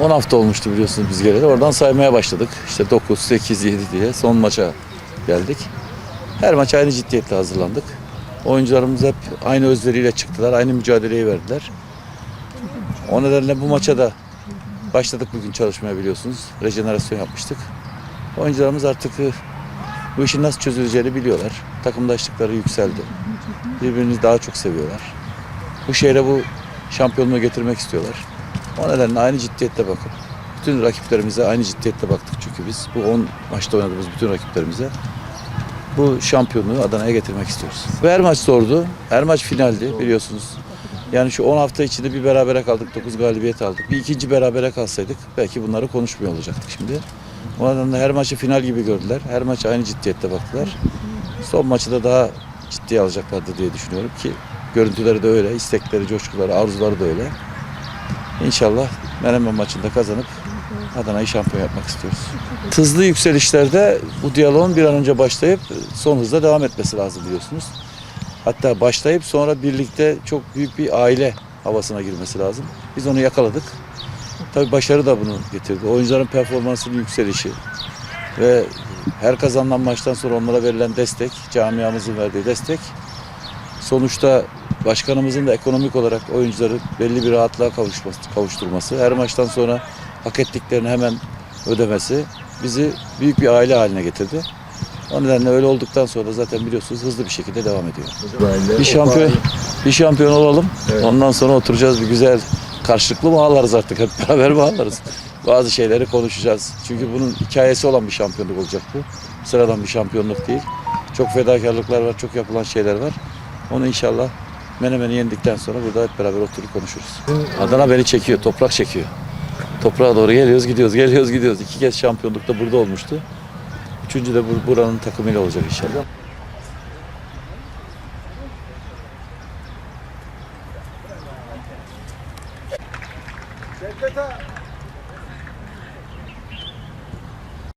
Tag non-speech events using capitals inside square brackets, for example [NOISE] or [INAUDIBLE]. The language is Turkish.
10 hafta olmuştu biliyorsunuz biz geleli. Oradan saymaya başladık. İşte 9, 8, 7 diye son maça geldik. Her maç aynı ciddiyetle hazırlandık. Oyuncularımız hep aynı özveriyle çıktılar, aynı mücadeleyi verdiler. O nedenle bu maça da başladık bugün çalışmaya biliyorsunuz. Rejenerasyon yapmıştık. Oyuncularımız artık e, bu işin nasıl çözüleceğini biliyorlar. Takımdaşlıkları yükseldi. Birbirini daha çok seviyorlar. Bu şehre bu şampiyonluğu getirmek istiyorlar. O nedenle aynı ciddiyetle bakıp bütün rakiplerimize aynı ciddiyetle baktık çünkü biz bu 10 maçta oynadığımız bütün rakiplerimize bu şampiyonluğu Adana'ya getirmek istiyoruz. Ve her maç zordu. Her maç finaldi biliyorsunuz. Yani şu 10 hafta içinde bir berabere kaldık, 9 galibiyet aldık. Bir ikinci berabere kalsaydık belki bunları konuşmuyor olacaktık şimdi. O nedenle her maçı final gibi gördüler. Her maç aynı ciddiyette baktılar. Son maçı da daha ciddiye alacaklardı diye düşünüyorum ki görüntüleri de öyle, istekleri, coşkuları, arzuları da öyle. İnşallah Menemen maçında kazanıp Adana'yı şampiyon yapmak istiyoruz. Hızlı yükselişlerde bu diyaloğun bir an önce başlayıp son hızla devam etmesi lazım biliyorsunuz. Hatta başlayıp sonra birlikte çok büyük bir aile havasına girmesi lazım. Biz onu yakaladık. Tabii başarı da bunu getirdi. Oyuncuların performansının yükselişi ve her kazanılan maçtan sonra onlara verilen destek, camiamızın verdiği destek sonuçta başkanımızın da ekonomik olarak oyuncuları belli bir rahatlığa kavuşması, kavuşturması, her maçtan sonra hak ettiklerini hemen ödemesi bizi büyük bir aile haline getirdi. O nedenle öyle olduktan sonra zaten biliyorsunuz hızlı bir şekilde devam ediyor. Bir şampiyon bir şampiyon olalım. Ondan sonra oturacağız bir güzel karşılıklı mı ağlarız artık hep [LAUGHS] beraber mi ağlarız? Bazı şeyleri konuşacağız. Çünkü bunun hikayesi olan bir şampiyonluk olacak bu. Sıradan bir şampiyonluk değil. Çok fedakarlıklar var, çok yapılan şeyler var. Onu inşallah Menemen'i yendikten sonra burada hep beraber oturup konuşuruz. Adana beni çekiyor, toprak çekiyor. Toprağa doğru geliyoruz, gidiyoruz, geliyoruz, gidiyoruz. İki kez şampiyonlukta burada olmuştu. Üçüncü de bur- buranın takımıyla olacak inşallah. Şevket